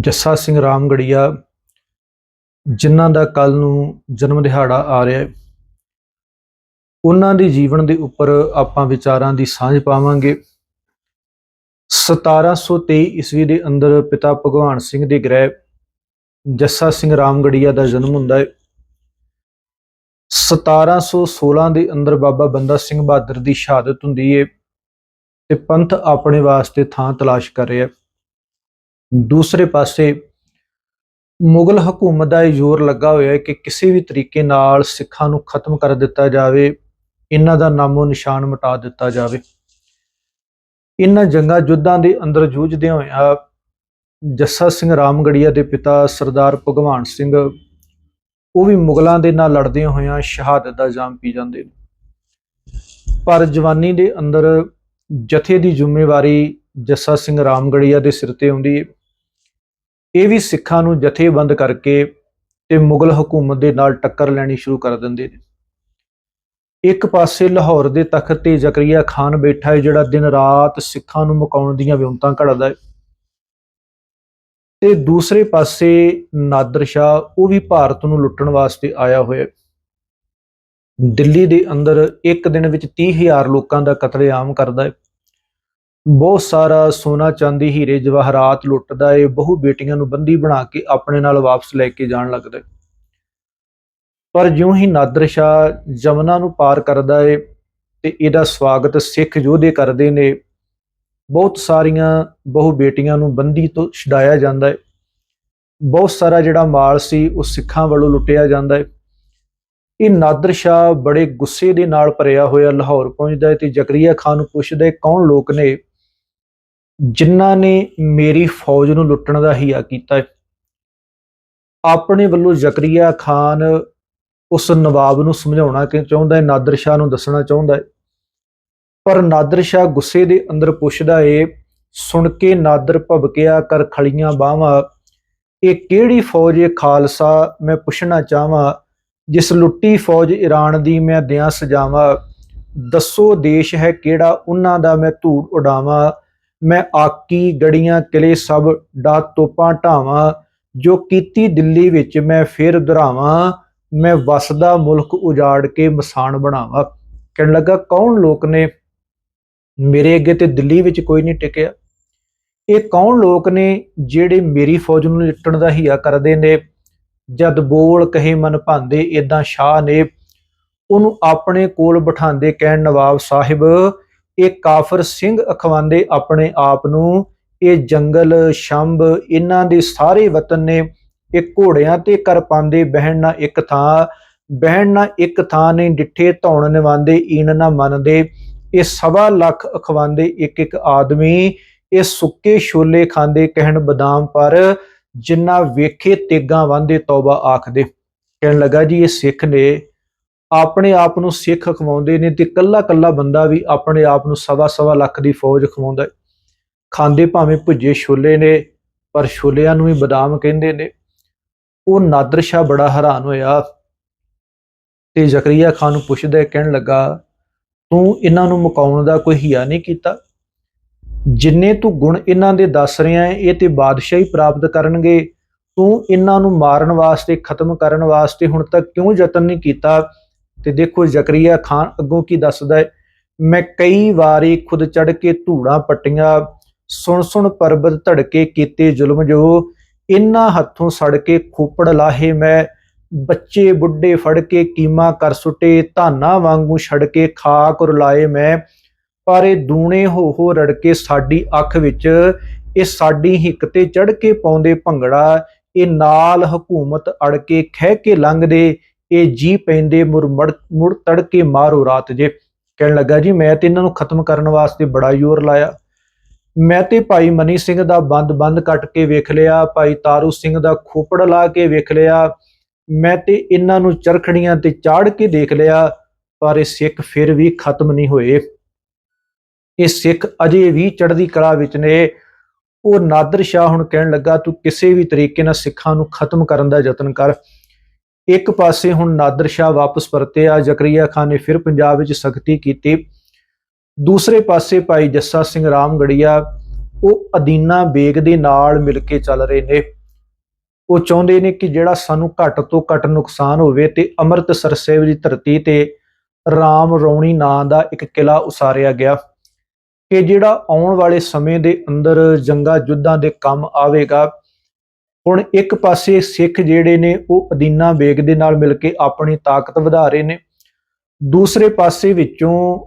ਜੱਸਾ ਸਿੰਘ ਰਾਮਗੜੀਆ, ਜਿਨ੍ਹਾਂ ਦਾ ਕੱਲ ਨੂੰ ਜਨਮ ਦਿਹਾੜਾ ਆ ਰਿਹਾ ਹੈ, ਉਹਨਾਂ ਦੇ ਜੀਵਨ ਦੇ ਉੱਪਰ ਆਪਾਂ ਵਿਚਾਰਾਂ ਦੀ ਸਾਂਝ ਪਾਵਾਂਗੇ। 1723 ਈਸਵੀ ਦੇ ਅੰਦਰ ਪਿਤਾ ਭਗਵਾਨ ਸਿੰਘ ਦੇ ਗ੍ਰਹਿ ਜੱਸਾ ਸਿੰਘ ਰਾਮਗੜੀਆ ਦਾ ਜਨਮ ਹੁੰਦਾ ਹੈ। 1716 ਦੇ ਅੰਦਰ ਬਾਬਾ ਬੰਦਾ ਸਿੰਘ ਬਹਾਦਰ ਦੀ ਸ਼ਹਾਦਤ ਹੁੰਦੀ ਹੈ ਤੇ ਪੰਥ ਆਪਣੇ ਵਾਸਤੇ ਥਾਂ ਤਲਾਸ਼ ਕਰ ਰਿਹਾ ਹੈ। ਦੂਸਰੇ ਪਾਸੇ ਮੁਗਲ ਹਕੂਮਤ ਦਾ ਇਹ ਜ਼ੋਰ ਲੱਗਾ ਹੋਇਆ ਹੈ ਕਿ ਕਿਸੇ ਵੀ ਤਰੀਕੇ ਨਾਲ ਸਿੱਖਾਂ ਨੂੰ ਖਤਮ ਕਰ ਦਿੱਤਾ ਜਾਵੇ, ਇਹਨਾਂ ਦਾ ਨਾਮੋ ਨਿਸ਼ਾਨ ਮਿਟਾ ਦਿੱਤਾ ਜਾਵੇ। ਇਹਨਾਂ ਜੰਗਾਂ ਯੁੱਧਾਂ ਦੇ ਅੰਦਰ ਜੂਝਦਿਆਂ ਹੋਇਆਂ ਜੱਸਾ ਸਿੰਘ ਰਾਮਗੜੀਆ ਦੇ ਪਿਤਾ ਸਰਦਾਰ ਭਗਵਾਨ ਸਿੰਘ, ਉਹ ਵੀ ਮੁਗਲਾਂ ਦੇ ਨਾਲ ਲੜਦਿਆਂ ਹੋਇਆਂ ਸ਼ਹਾਦਤ ਦਾ ਜਾਮ ਪੀ ਜਾਂਦੇ ਨੇ। ਪਰ ਜਵਾਨੀ ਦੇ ਅੰਦਰ ਜਥੇ ਦੀ ਜ਼ਿੰਮੇਵਾਰੀ ਜੱਸਾ ਸਿੰਘ ਰਾਮਗੜੀਆ ਦੇ ਸਿਰ ਤੇ ਆਉਂਦੀ ਹੈ। ਇਹ ਵੀ ਸਿੱਖਾਂ ਨੂੰ ਜਥੇਬੰਦ ਕਰਕੇ ਤੇ ਮੁਗਲ ਹਕੂਮਤ ਦੇ ਨਾਲ ਟੱਕਰ ਲੈਣੀ ਸ਼ੁਰੂ ਕਰ ਦਿੰਦੇ ਨੇ। ਇੱਕ ਪਾਸੇ ਲਾਹੌਰ ਦੇ ਤਖਤ ਤੇ ਜ਼ਕਰੀਆ ਖਾਨ ਬੈਠਾ ਹੈ, ਜਿਹੜਾ ਦਿਨ ਰਾਤ ਸਿੱਖਾਂ ਨੂੰ ਮੁਕਾਉਣ ਦੀਆਂ ਵਿਉਂਤਾਂ ਘੜਦਾ ਹੈ। ਤੇ ਦੂਸਰੇ ਪਾਸੇ ਨਾਦਰ ਸ਼ਾਹ, ਉਹ ਵੀ ਭਾਰਤ ਨੂੰ ਲੁੱਟਣ ਵਾਸਤੇ ਆਇਆ ਹੋਇਆ ਦਿੱਲੀ ਦੇ ਅੰਦਰ ਇੱਕ ਦਿਨ ਵਿੱਚ 30000 ਲੋਕਾਂ ਦਾ ਕਤਲੇਆਮ ਕਰਦਾ ਹੈ। ਬਹੁਤ ਸਾਰਾ ਸੋਨਾ ਚਾਂਦੀ, ਹੀਰੇ, ਜਵਾਹਰਾਤ ਲੁੱਟਦਾ ਏ, ਬਹੁ ਬੇਟੀਆਂ ਨੂੰ ਬੰਦੀ ਬਣਾ ਕੇ ਆਪਣੇ ਨਾਲ ਵਾਪਸ ਲੈ ਕੇ ਜਾਣ ਲੱਗਦਾ ਪਰ ਜਿਉਂ ਹੀ ਨਾਦਰ ਸ਼ਾਹ ਜਮਨਾ ਨੂੰ ਪਾਰ ਕਰਦਾ ਏ ਤੇ ਇਹਦਾ ਸਵਾਗਤ ਸਿੱਖ ਯੋਧੇ ਕਰਦੇ ਨੇ, ਬਹੁਤ ਸਾਰੀਆਂ ਬਹੁ ਬੇਟੀਆਂ ਨੂੰ ਬੰਦੀ ਤੋਂ ਛਡਾਇਆ ਜਾਂਦਾ ਹੈ ਬਹੁਤ ਸਾਰਾ ਜਿਹੜਾ ਮਾਲ ਸੀ, ਉਹ ਸਿੱਖਾਂ ਵੱਲੋਂ ਲੁੱਟਿਆ ਜਾਂਦਾ ਹੈ ਇਹ ਨਾਦਰ ਸ਼ਾਹ ਬੜੇ ਗੁੱਸੇ ਦੇ ਨਾਲ ਭਰਿਆ ਹੋਇਆ ਲਾਹੌਰ ਪਹੁੰਚਦਾ ਹੈ ਤੇ ਜ਼ਕਰੀਆ ਖਾਨ ਨੂੰ ਪੁੱਛਦਾ ਹੈ ਕੌਣ ਲੋਕ ਨੇ? ਜਿਨ੍ਹਾਂ ਨੇ ਮੇਰੀ ਫੌਜ ਨੂੰ ਲੁੱਟਣ ਦਾ ਹੀਆ ਕੀਤਾ ਹੈ ਆਪਣੇ ਵੱਲੋਂ ਜ਼ਕਰੀਆ ਖਾਨ ਉਸ ਨਵਾਬ ਨੂੰ ਸਮਝਾਉਣਾ ਕਿ ਚਾਹੁੰਦਾ ਹੈ, ਨਾਦਰ ਸ਼ਾਹ ਨੂੰ ਦੱਸਣਾ ਚਾਹੁੰਦਾ ਹੈ। ਪਰ ਨਾਦਰ ਸ਼ਾਹ ਗੁੱਸੇ ਦੇ ਅੰਦਰ ਪੁੱਛਦਾ ਏ, ਸੁਣ ਕੇ ਨਾਦਰ ਭਬਕਿਆ ਕਰ ਖਲੀਆਂ ਬਾਹਾਂ, ਇਹ ਕਿਹੜੀ ਫੌਜ ਏ ਖਾਲਸਾ? ਮੈਂ ਪੁੱਛਣਾ ਚਾਹਾਂ, ਜਿਸ ਲੁੱਟੀ ਫੌਜ ਈਰਾਨ ਦੀ ਮੈਂ ਦਿਆਂ ਸਜਾਵਾਂ, ਦੱਸੋ ਦੇਸ਼ ਹੈ ਕਿਹੜਾ, ਉਹਨਾਂ ਦਾ ਮੈਂ ਧੂੜ ਉਡਾਵਾਂ। ਮੈਂ ਆਕੀ ਗੜੀਆਂ ਕਿਲੇ ਸਭ ਡਾ ਤੋਪਾਂ ਢਾਵਾਂ ਜੋ ਕੀਤੀ ਦਿੱਲੀ ਵਿੱਚ ਮੈਂ ਫੇਰ ਦੁਹਰਾਵਾਂ, ਮੈਂ ਵਸਦਾ ਮੁਲਕ ਉਜਾੜ ਕੇ ਮਸਾਨ ਬਣਾਵਾਂ। ਕਹਿਣ ਲੱਗਾ, ਕੌਣ ਲੋਕ ਨੇ ਮੇਰੇ ਅੱਗੇ ਤੇ ਦਿੱਲੀ ਵਿੱਚ ਕੋਈ ਨਹੀਂ ਟਿਕਿਆ? ਇਹ ਕੌਣ ਲੋਕ ਨੇ ਜਿਹੜੇ ਮੇਰੀ ਫੌਜ ਨੂੰ ਲੁੱਟਣ ਦਾ ਹੀਆ ਕਰਦੇ ਨੇ? ਜਦ ਬੋਲ ਕਹੇ ਮਨ ਭਾਂਦੇ ਇਦਾਂ ਸ਼ਾਹ ਨੇ ਉਹਨੂੰ ਆਪਣੇ ਕੋਲ ਬਿਠਾਉਂਦੇ ਕਹਿਣ, ਨਵਾਬ ਸਾਹਿਬ ਇਹ ਕਾਫਰ ਸਿੰਘ ਅਖਵਾਉਂਦੇ ਆਪਣੇ ਆਪ ਨੂੰ, ਇਹ ਜੰਗਲ, ਸ਼ੰਭ, ਇਹਨਾਂ ਦੇ ਸਾਰੇ ਵਤਨ ਨੇ, ਇਹ ਘੋੜਿਆਂ ਤੇ ਕਰ ਪਾਉਂਦੇ, ਬਹਿਣ ਨਾ ਇੱਕ ਥਾਂ, ਬਹਿਣ ਨਾ ਇੱਕ ਥਾਂ ਨੇ, ਡਿੱਠੇ ਧੌਣ ਨਿਵਾਂਦੇ ਈਨ ਨਾ ਮੰਨਦੇ, ਇਹ ਸਵਾ ਲੱਖ ਅਖਵਾਉਂਦੇ ਇੱਕ ਇੱਕ ਆਦਮੀ, ਇਹ ਸੁੱਕੇ ਛੋਲੇ ਖਾਂਦੇ ਕਹਿਣ ਬਦਾਮ ਪਰ, ਜਿੰਨਾ ਵੇਖੇ ਤੇਗਾ ਵਾਂਦੇ ਤੌਬਾ ਆਖਦੇ। ਕਹਿਣ ਲੱਗਾ ਜੀ, ਇਹ ਸਿੱਖ ਨੇ ਆਪਣੇ ਆਪ ਨੂੰ ਸਿੱਖ ਖਵਾਉਂਦੇ ਨੇ ਤੇ ਕੱਲਾ ਕੱਲਾ ਬੰਦਾ ਵੀ ਆਪਣੇ ਆਪ ਨੂੰ ਸਵਾ ਸਵਾ ਲੱਖ ਦੀ ਫੌਜ ਖਵਾਉਂਦਾ ਹੈ। ਖਾਂਦੇ ਭਾਵੇਂ ਭੁੱਜੇ ਛੋਲੇ ਨੇ, ਪਰ ਛੋਲਿਆਂ ਨੂੰ ਵੀ ਬਦਾਮ ਕਹਿੰਦੇ ਨੇ। ਉਹ ਨਾਦਰ ਸ਼ਾਹ ਬੜਾ ਹੈਰਾਨ ਹੋਇਆ ਤੇ ਜ਼ਕਰੀਆ ਖਾਨ ਨੂੰ ਪੁੱਛਦਾ ਕਹਿਣ ਲੱਗਾ, ਤੂੰ ਇਹਨਾਂ ਨੂੰ ਮੁਕਾਉਣ ਦਾ ਕੋਈ ਹਿਆ ਨਹੀਂ ਕੀਤਾ। ਜਿੰਨੇ ਤੂੰ ਗੁਣ ਇਹਨਾਂ ਦੇ ਦੱਸ ਰਿਹਾ ਹੈ, ਇਹ ਤੇ ਬਾਦਸ਼ਾਹੀ ਪ੍ਰਾਪਤ ਕਰਨਗੇ। ਤੂੰ ਇਹਨਾਂ ਨੂੰ ਮਾਰਨ ਵਾਸਤੇ, ਖਤਮ ਕਰਨ ਵਾਸਤੇ ਹੁਣ ਤੱਕ ਕਿਉਂ ਯਤਨ ਨਹੀਂ ਕੀਤਾ? ਤੇ ਦੇਖੋ ਜ਼ਕਰੀਆ ਖਾਨ ਅੱਗੋਂ ਕੀ ਦੱਸਦਾ ਹੈ, ਮੈਂ ਕਈ ਵਾਰੀ ਖੁਦ ਚੜ ਕੇ ਧੂੜਾਂ ਪੱਟੀਆਂ, ਸੁਣ ਸੁਣ ਪਰਬਤ ਧੜਕੇ ਕੀਤੇ ਜ਼ੁਲਮ ਜੋ, ਇਨ੍ਹਾਂ ਹੱਥੋਂ ਸੜ ਕੇ ਖੋਪੜ ਲਾਹੇ ਮੈਂ, ਬੱਚੇ ਬੁੱਢੇ ਫੜ ਕੇ ਕੀਮਾ ਕਰ ਸੁੱਟੇ, ਧਾਨਾ ਵਾਂਗੂ ਛੜ ਕੇ ਖਾਕ ਰੁਲਾਏ ਮੈਂ, ਪਰ ਇਹ ਦੂਣੇ ਹੋ ਹੋ ਰੜਕੇ ਸਾਡੀ ਅੱਖ ਵਿੱਚ, ਇਹ ਸਾਡੀ ਹਿੱਕ ਤੇ ਚੜ ਕੇ ਪਾਉਂਦੇ ਭੰਗੜਾ, ਇਹ ਨਾਲ ਹਕੂਮਤ ਅੜ ਕੇ ਖਹਿ ਕੇ ਲੰਘਦੇ ਇਹ ਜੀ ਪੈਂਦੇ ਮੁਰ ਮੜ- ਮੁੜ ਤੜਕੇ ਮਾਰੋ ਰਾਤ ਜੇ। ਕਹਿਣ ਲੱਗਾ, ਜੀ, ਮੈਂ ਤੇ ਇਹਨਾਂ ਨੂੰ ਖਤਮ ਕਰਨ ਵਾਸਤੇ ਬੜਾ ਜ਼ੋਰ ਲਾਇਆ। ਮੈਂ ਤੇ ਭਾਈ ਮਨੀ ਸਿੰਘ ਦਾ ਬੰਦ ਬੰਦ ਕੱਟ ਕੇ ਵੇਖ ਲਿਆ, ਭਾਈ ਤਾਰੂ ਸਿੰਘ ਦਾ ਖੋਪੜ ਲਾ ਕੇ ਵੇਖ ਲਿਆ। ਮੈਂ ਤੇ ਇਹਨਾਂ ਨੂੰ ਚਰਖੜੀਆਂ ਤੇ ਚਾੜ ਕੇ ਦੇਖ ਲਿਆ, ਪਰ ਇਹ ਸਿੱਖ ਫਿਰ ਵੀ ਖਤਮ ਨਹੀਂ ਹੋਏ। ਇਹ ਸਿੱਖ ਅਜੇ ਵੀ ਚੜ੍ਹਦੀ ਕਲਾ ਵਿੱਚ ਨੇ। ਉਹ ਨਾਦਰ ਸ਼ਾਹ ਹੁਣ ਕਹਿਣ ਲੱਗਾ, ਤੂੰ ਕਿਸੇ ਵੀ ਤਰੀਕੇ ਨਾਲ ਸਿੱਖਾਂ ਨੂੰ ਖਤਮ ਕਰਨ ਦਾ ਯਤਨ ਕਰ। ਇੱਕ ਪਾਸੇ ਹੁਣ ਨਾਦਰ ਸ਼ਾਹ ਵਾਪਸ ਪਰਤਿਆ, ਜ਼ਕਰੀਆ ਖਾਨ ਨੇ ਫਿਰ ਪੰਜਾਬ ਵਿੱਚ ਸਖਤੀ ਕੀਤੀ। ਦੂਸਰੇ ਪਾਸੇ ਭਾਈ ਜੱਸਾ ਸਿੰਘ ਰਾਮਗੜੀਆ, ਉਹ ਅਦੀਨਾ ਬੇਗ ਦੇ ਨਾਲ ਮਿਲ ਕੇ ਚੱਲ ਰਹੇ ਨੇ। ਉਹ ਚਾਹੁੰਦੇ ਨੇ ਕਿ ਜਿਹੜਾ ਸਾਨੂੰ ਘੱਟ ਤੋਂ ਘੱਟ ਨੁਕਸਾਨ ਹੋਵੇ ਤੇ ਅੰਮ੍ਰਿਤਸਰ ਸਾਹਿਬ ਦੀ ਧਰਤੀ ਤੇ ਰਾਮ ਰੌਣੀ ਨਾਂ ਦਾ ਇੱਕ ਕਿਲਾ ਉਸਾਰਿਆ ਗਿਆ। ਕਿ ਜਿਹੜਾ ਆਉਣ ਵਾਲੇ ਸਮੇਂ ਦੇ ਅੰਦਰ ਜੰਗਾ ਯੁੱਧਾਂ ਦੇ ਕੰਮ ਆਵੇਗਾ ਹੁਣ ਇੱਕ ਪਾਸੇ ਸਿੱਖ ਜਿਹੜੇ ਨੇ ਉਹ ਅਦੀਨਾ ਬੇਗ ਦੇ ਨਾਲ ਮਿਲ ਕੇ ਆਪਣੀ ਤਾਕਤ ਵਧਾ ਰਹੇ ਨੇ। ਦੂਸਰੇ ਪਾਸੇ ਵਿੱਚੋਂ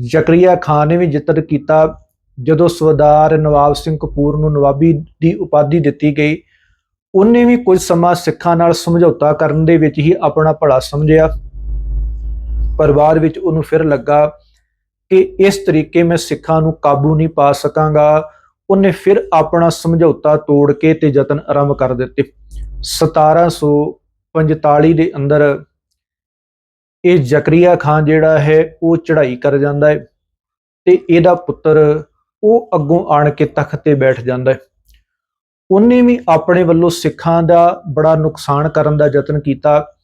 ਜ਼ਕਰੀਆ ਖਾਨ ਨੇ ਵੀ ਜਿੱਤਰ ਕੀਤਾ, ਜਦੋਂ ਸਰਦਾਰ ਨਵਾਬ ਸਿੰਘ ਕਪੂਰ ਨੂੰ ਨਵਾਬੀ ਦੀ ਉਪਾਧੀ ਦਿੱਤੀ ਗਈ, ਉਹਨੇ ਵੀ ਕੁਝ ਸਮਾਂ ਸਿੱਖਾਂ ਨਾਲ ਸਮਝੌਤਾ ਕਰਨ ਦੇ ਵਿੱਚ ਹੀ ਆਪਣਾ ਭਲਾ ਸਮਝਿਆ। ਪਰਿਵਾਰ ਵਿੱਚ ਉਹਨੂੰ ਫਿਰ ਲੱਗਾ ਕਿ ਇਸ ਤਰੀਕੇ ਮੈਂ ਸਿੱਖਾਂ ਨੂੰ ਕਾਬੂ ਨਹੀਂ ਪਾ ਸਕਾਂਗਾ। ਉਹਨੇ ਫਿਰ ਆਪਣਾ ਸਮਝੌਤਾ ਤੋੜ ਕੇ ਤੇ ਯਤਨ ਆਰੰਭ ਕਰ ਦਿੱਤੇ। 1745 ਦੇ ਅੰਦਰ ਇਹ ਜ਼ਕਰੀਆ ਖਾਨ ਜਿਹੜਾ ਹੈ, ਉਹ ਚੜ੍ਹਾਈ ਕਰ ਜਾਂਦਾ ਹੈ ਤੇ ਇਹਦਾ ਪੁੱਤਰ ਉਹ ਅੱਗੋਂ ਆਣ ਕੇ ਤਖਤ ਤੇ ਬੈਠ ਜਾਂਦਾ ਹੈ। ਉਹਨੇ ਵੀ ਆਪਣੇ ਵੱਲੋਂ ਸਿੱਖਾਂ ਦਾ ਬੜਾ ਨੁਕਸਾਨ ਕਰਨ ਦਾ ਯਤਨ ਕੀਤਾ,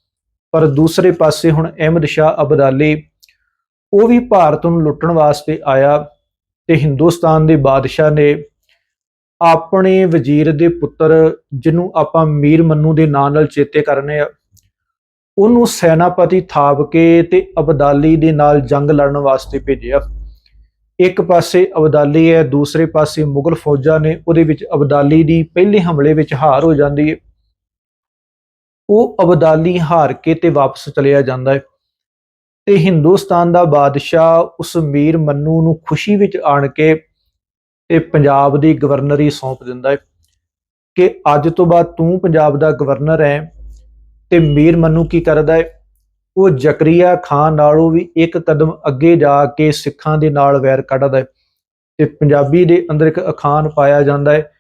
ਪਰ ਦੂਸਰੇ ਪਾਸੇ ਹੁਣ ਅਹਿਮਦ ਸ਼ਾਹ ਅਬਦਾਲੀ ਉਹ ਵੀ ਭਾਰਤ ਨੂੰ ਲੁੱਟਣ ਵਾਸਤੇ ਆਇਆ ਤੇ ਹਿੰਦੁਸਤਾਨ ਦੇ ਬਾਦਸ਼ਾਹ ਨੇ ਆਪਣੇ ਵਜ਼ੀਰ ਦੇ ਪੁੱਤਰ ਜਿਹਨੂੰ ਆਪਾਂ ਮੀਰ ਮੰਨੂ ਦੇ ਨਾਂ ਨਾਲ ਚੇਤੇ ਕਰਨੇ ਆ ਉਹਨੂੰ ਸੈਨਾਪਤੀ ਥਾਪ ਕੇ ਤੇ ਅਬਦਾਲੀ ਦੇ ਨਾਲ ਜੰਗ ਲੜਨ ਵਾਸਤੇ ਭੇਜਿਆ। ਇੱਕ ਪਾਸੇ ਅਬਦਾਲੀ ਹੈ, ਦੂਸਰੇ ਪਾਸੇ ਮੁਗਲ ਫੌਜਾਂ ਨੇ ਉਹਦੇ ਵਿੱਚ ਅਬਦਾਲੀ ਦੀ ਪਹਿਲੇ ਹਮਲੇ ਵਿੱਚ ਹਾਰ ਹੋ ਜਾਂਦੀ ਹੈ। ਉਹ ਅਬਦਾਲੀ ਹਾਰ ਕੇ ਤੇ ਵਾਪਸ ਚਲਿਆ ਜਾਂਦਾ ਹੈ ਤੇ ਹਿੰਦੁਸਤਾਨ ਦਾ ਬਾਦਸ਼ਾਹ ਉਸ ਮੀਰ ਮੰਨੂ ਨੂੰ ਖੁਸ਼ੀ ਵਿੱਚ ਆਣ ਕੇ ਤੇ ਪੰਜਾਬ ਦੀ ਗਵਰਨਰੀ ਸੌਂਪ ਦਿੰਦਾ ਹੈ ਕਿ ਅੱਜ ਤੋਂ ਬਾਅਦ ਤੂੰ ਪੰਜਾਬ ਦਾ ਗਵਰਨਰ ਹੈ ਤੇ ਮੀਰ ਮੰਨੂ ਕੀ ਕਰਦਾ ਹੈ? ਉਹ ਜ਼ਕਰੀਆ ਖਾਨ ਨਾਲੋਂ ਵੀ ਇੱਕ ਕਦਮ ਅੱਗੇ ਜਾ ਕੇ ਸਿੱਖਾਂ ਦੇ ਨਾਲ ਵੈਰ ਕੱਢਦਾ ਹੈ ਤੇ ਪੰਜਾਬੀ ਦੇ ਅੰਦਰ ਇੱਕ ਅਖਾਨ ਪਾਇਆ ਜਾਂਦਾ ਹੈ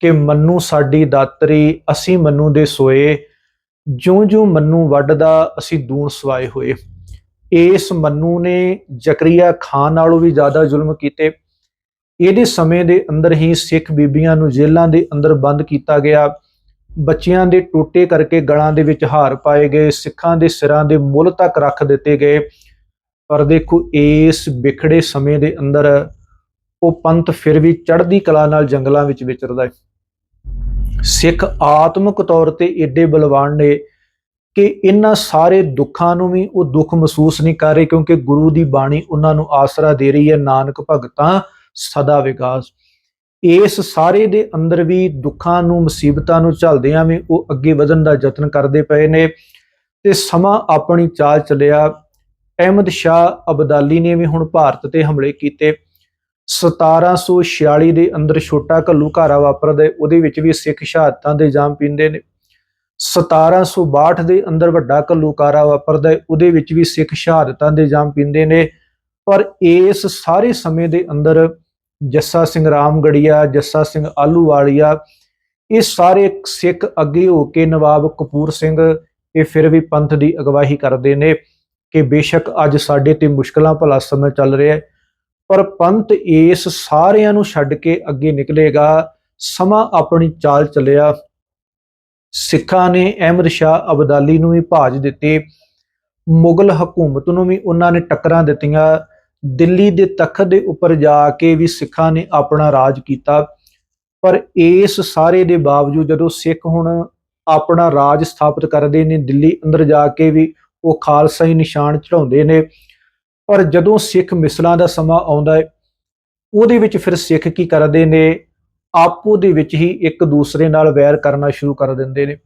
ਕਿ ਮੰਨੂ ਸਾਡੀ ਦਾਤਰੀ, ਅਸੀਂ ਮੰਨੂ ਦੇ ਸੋਏ, ਜਿਉਂ-ਜਿਉਂ ਮੰਨੂ ਵੱਢਦਾ, ਅਸੀਂ ਦੂਣ ਸਵਾਏ ਹੋਏ। ਇਸ ਮੰਨੂ ਨੇ ਜ਼ਕਰੀਆ ਖਾਨ ਨਾਲੋਂ ਵੀ ਜ਼ਿਆਦਾ ਜ਼ੁਲਮ ਕੀਤੇ। ਇਹਦੇ ਸਮੇਂ ਦੇ ਅੰਦਰ ਹੀ ਸਿੱਖ ਬੀਬੀਆਂ ਨੂੰ ਜੇਲ੍ਹਾਂ ਦੇ ਅੰਦਰ ਬੰਦ ਕੀਤਾ ਗਿਆ। ਬੱਚਿਆਂ ਦੇ ਟੋਟੇ ਕਰਕੇ ਗਲਾਂ ਦੇ ਵਿੱਚ ਹਾਰ ਪਾਏ ਗਏ, ਸਿੱਖਾਂ ਦੇ ਸਿਰਾਂ ਦੇ ਮੁੱਲ ਤੱਕ ਰੱਖ ਦਿੱਤੇ ਗਏ। ਪਰ ਦੇਖੋ, ਇਸ ਵਿਖੜੇ ਸਮੇਂ ਦੇ ਅੰਦਰ ਉਹ ਪੰਥ ਫਿਰ ਵੀ ਚੜ੍ਹਦੀ ਕਲਾ ਨਾਲ ਜੰਗਲਾਂ ਵਿੱਚ ਵਿਚਰਦਾ ਹੈ। ਸਿੱਖ ਆਤਮਿਕ ਤੌਰ ਤੇ ਏਡੇ ਬਲਵਾਨ ਨੇ ਕਿ ਇਹਨਾਂ ਸਾਰੇ ਦੁੱਖਾਂ ਨੂੰ ਵੀ ਉਹ ਦੁੱਖ ਮਹਿਸੂਸ ਨਹੀਂ ਕਰ ਰਹੇ ਕਿਉਂਕਿ ਗੁਰੂ ਦੀ ਬਾਣੀ ਉਹਨਾਂ ਨੂੰ ਆਸਰਾ ਦੇ ਰਹੀ ਹੈ, ਨਾਨਕ ਭਗਤਾਂ। ਸਦਾ ਵਿਕਾਸ। ਇਸ ਸਾਰੇ ਦੇ ਅੰਦਰ ਵੀ ਦੁੱਖਾਂ ਨੂੰ, ਮੁਸੀਬਤਾਂ ਨੂੰ ਝੱਲਦਿਆਂ ਵੀ ਉਹ ਅੱਗੇ ਵਧਣ ਦਾ ਯਤਨ ਕਰਦੇ ਪਏ ਨੇ ਤੇ ਸਮਾਂ ਆਪਣੀ ਚਾਲ ਚੱਲਿਆ। ਅਹਿਮਦ ਸ਼ਾਹ ਅਬਦਾਲੀ ਨੇ ਵੀ ਹੁਣ ਭਾਰਤ ਤੇ ਹਮਲੇ ਕੀਤੇ। 1746 ਦੇ ਅੰਦਰ ਛੋਟਾ ਘੱਲੂਘਾਰਾ ਵਾਪਰਦਾ ਉਹਦੇ ਵਿੱਚ ਵੀ ਸਿੱਖ ਸ਼ਹਾਦਤਾਂ ਦੇ ਜਾਮ ਪੀਂਦੇ ਨੇ। 1762 ਦੇ ਅੰਦਰ ਵੱਡਾ ਘੱਲੂਘਾਰਾ ਵਾਪਰਦਾ ਉਹਦੇ ਵਿੱਚ ਵੀ ਸਿੱਖ ਸ਼ਹਾਦਤਾਂ ਦੇ ਜਾਮ ਪੀਂਦੇ ਨੇ। ਪਰ ਇਸ ਸਾਰੇ ਸਮੇਂ ਦੇ ਅੰਦਰ ਜੱਸਾ ਸਿੰਘ ਰਾਮਗੜੀਆ, ਜੱਸਾ ਸਿੰਘ ਆਲੂਵਾਲੀਆ ਇਹ ਸਾਰੇ ਸਿੱਖ ਅੱਗੇ ਹੋ ਕੇ ਨਵਾਬ ਕਪੂਰ ਸਿੰਘ, ਇਹ ਫਿਰ ਵੀ ਪੰਥ ਦੀ ਅਗਵਾਹੀ ਕਰਦੇ ਨੇ ਕਿ ਬੇਸ਼ੱਕ ਅੱਜ ਸਾਡੇ ਤੇ ਮੁਸ਼ਕਲਾਂ ਭਲਾ ਸਮਾਂ ਚੱਲ ਰਿਹਾ ਪਰ ਪੰਥ ਇਸ ਸਾਰਿਆਂ ਨੂੰ ਛੱਡ ਕੇ ਅੱਗੇ ਨਿਕਲੇਗਾ, ਸਮਾਂ ਆਪਣੀ ਚਾਲ ਚੱਲਿਆ। ਸਿੱਖਾਂ ਨੇ ਅਹਿਮਦ ਸ਼ਾਹ ਅਬਦਾਲੀ ਨੂੰ ਵੀ ਭਾਜ ਦਿੱਤੇ, ਮੁਗਲ ਹਕੂਮਤ ਨੂੰ ਵੀ ਉਹਨਾਂ ਨੇ ਟੱਕਰਾਂ ਦਿੱਤੀਆਂ ਦਿੱਲੀ ਦੇ ਤਖਤ ਦੇ ਉੱਪਰ ਜਾ ਕੇ ਵੀ ਸਿੱਖਾਂ ਨੇ ਆਪਣਾ ਰਾਜ ਕੀਤਾ। ਪਰ ਇਸ ਸਾਰੇ ਦੇ ਬਾਵਜੂਦ ਜਦੋਂ ਸਿੱਖ ਹੁਣ ਆਪਣਾ ਰਾਜ ਸਥਾਪਿਤ ਕਰਦੇ ਨੇ, ਦਿੱਲੀ ਅੰਦਰ ਜਾ ਕੇ ਵੀ ਉਹ ਖਾਲਸਾ ਹੀ ਨਿਸ਼ਾਨ ਚੜਾਉਂਦੇ ਨੇ। ਪਰ ਜਦੋਂ ਸਿੱਖ ਮਿਸਲਾਂ ਦਾ ਸਮਾਂ ਆਉਂਦਾ ਹੈ, ਉਹਦੇ ਵਿੱਚ ਫਿਰ ਸਿੱਖ ਕੀ ਕਰਦੇ ਨੇ? ਆਪੋ ਦੇ ਵਿੱਚ ਹੀ ਇੱਕ ਦੂਸਰੇ ਨਾਲ ਵੈਰ ਕਰਨਾ ਸ਼ੁਰੂ ਕਰ ਦਿੰਦੇ ਨੇ।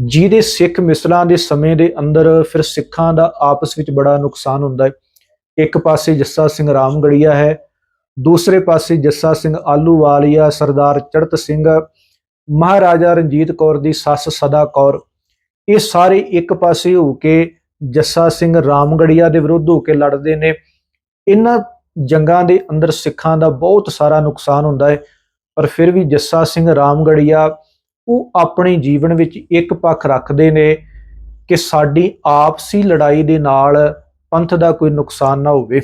ਜਿਹਦੇ ਸਿੱਖ ਮਿਸਲਾਂ ਦੇ ਸਮੇਂ ਦੇ ਅੰਦਰ ਫਿਰ ਸਿੱਖਾਂ ਦਾ ਆਪਸ ਵਿੱਚ ਬੜਾ ਨੁਕਸਾਨ ਹੁੰਦਾ ਹੈ। ਇੱਕ ਪਾਸੇ ਜੱਸਾ ਸਿੰਘ ਰਾਮਗੜੀਆ ਹੈ, ਦੂਸਰੇ ਪਾਸੇ ਜੱਸਾ ਸਿੰਘ ਆਲੂਵਾਲੀਆ, ਸਰਦਾਰ ਚੜਤ ਸਿੰਘ, ਮਹਾਰਾਜਾ ਰਣਜੀਤ ਕੌਰ ਦੀ ਸੱਸ ਸਦਾ ਕੌਰ। ਇਹ ਸਾਰੇ ਇੱਕ ਪਾਸੇ ਹੋ ਕੇ ਜੱਸਾ ਸਿੰਘ ਰਾਮਗੜੀਆ ਦੇ ਵਿਰੁੱਧ ਹੋ ਕੇ ਲੜਦੇ ਨੇ। ਇਹਨਾਂ ਜੰਗਾਂ ਦੇ ਅੰਦਰ ਸਿੱਖਾਂ ਦਾ ਬਹੁਤ ਸਾਰਾ ਨੁਕਸਾਨ ਹੁੰਦਾ ਹੈ, ਪਰ ਫਿਰ ਵੀ ਜੱਸਾ ਸਿੰਘ ਰਾਮਗੜੀਆ ਉਹ ਆਪਣੇ ਜੀਵਨ ਵਿੱਚ ਇੱਕ ਪੱਖ ਰੱਖਦੇ ਨੇ ਕਿ ਸਾਡੀ ਆਪਸੀ ਲੜਾਈ ਦੇ ਨਾਲ ਪੰਥ ਦਾ ਕੋਈ ਨੁਕਸਾਨ ਨਾ ਹੋਵੇ।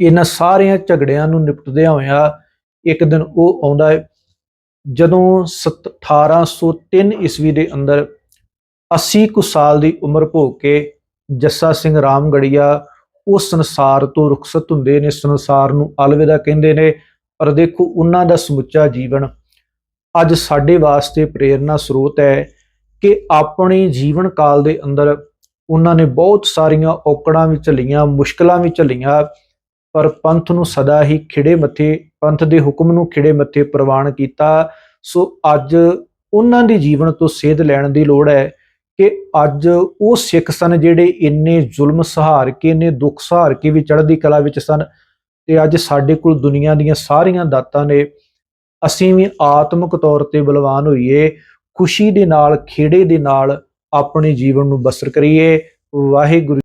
ਇਹਨਾਂ ਸਾਰਿਆਂ ਝਗੜਿਆਂ ਨੂੰ ਨਿਪਟਦਿਆਂ ਹੋਇਆਂ ਇੱਕ ਦਿਨ ਉਹ ਆਉਂਦਾ ਹੈ। ਜਦੋਂ 1803 ਈਸਵੀ ਦੇ ਅੰਦਰ 80 ਕੁ ਸਾਲ ਦੀ ਉਮਰ ਭੋਗ ਕੇ ਜੱਸਾ ਸਿੰਘ ਰਾਮਗੜੀਆ ਉਹ ਸੰਸਾਰ ਤੋਂ ਰੁਖਸਤ ਹੁੰਦੇ ਨੇ, ਸੰਸਾਰ ਨੂੰ ਅਲਵਿਦਾ ਕਹਿੰਦੇ ਨੇ, ਪਰ ਦੇਖੋ ਉਹਨਾਂ ਦਾ ਸਮੁੱਚਾ ਜੀਵਨ ਅੱਜ ਸਾਡੇ ਵਾਸਤੇ ਪ੍ਰੇਰਨਾ ਸਰੋਤ ਹੈ ਕਿ ਆਪਣੇ ਜੀਵਨ ਕਾਲ ਦੇ ਅੰਦਰ ਉਹਨਾਂ ਨੇ ਬਹੁਤ ਸਾਰੀਆਂ ਔਕੜਾਂ ਵੀ ਝੱਲੀਆਂ, ਮੁਸ਼ਕਲਾਂ ਵੀ ਝੱਲੀਆਂ, ਪਰ ਪੰਥ ਨੂੰ ਸਦਾ ਹੀ ਖਿੜੇ ਮੱਥੇ, ਪੰਥ ਦੇ ਹੁਕਮ ਨੂੰ ਖਿੜੇ ਮੱਥੇ ਪ੍ਰਵਾਨ ਕੀਤਾ। ਸੋ ਅੱਜ ਉਹਨਾਂ ਦੇ ਜੀਵਨ ਤੋਂ ਸੇਧ ਲੈਣ ਦੀ ਲੋੜ ਹੈ ਕਿ ਅੱਜ ਉਹ ਸਿੱਖ ਸਨ ਜਿਹੜੇ ਇੰਨੇ ਜ਼ੁਲਮ ਸਹਾਰ ਕੇ, ਇੰਨੇ ਦੁੱਖ ਸਹਾਰ ਕੇ ਵੀ ਚੜ੍ਹਦੀ ਕਲਾ ਵਿੱਚ ਸਨ ਤੇ ਅੱਜ ਸਾਡੇ ਕੋਲ ਦੁਨੀਆ ਦੀਆਂ ਸਾਰੀਆਂ ਦਾਤਾਂ ਨੇ। ਅਸੀਂ ਵੀ ਆਤਮਿਕ ਤੌਰ ਤੇ ਬਲਵਾਨ ਹੋਈਏ, ਖੁਸ਼ੀ ਦੇ ਨਾਲ, ਖੇੜੇ ਦੇ ਨਾਲ ਆਪਣੇ ਜੀਵਨ ਨੂੰ ਬਸਰ ਕਰੀਏ। ਵਾਹਿਗੁਰੂ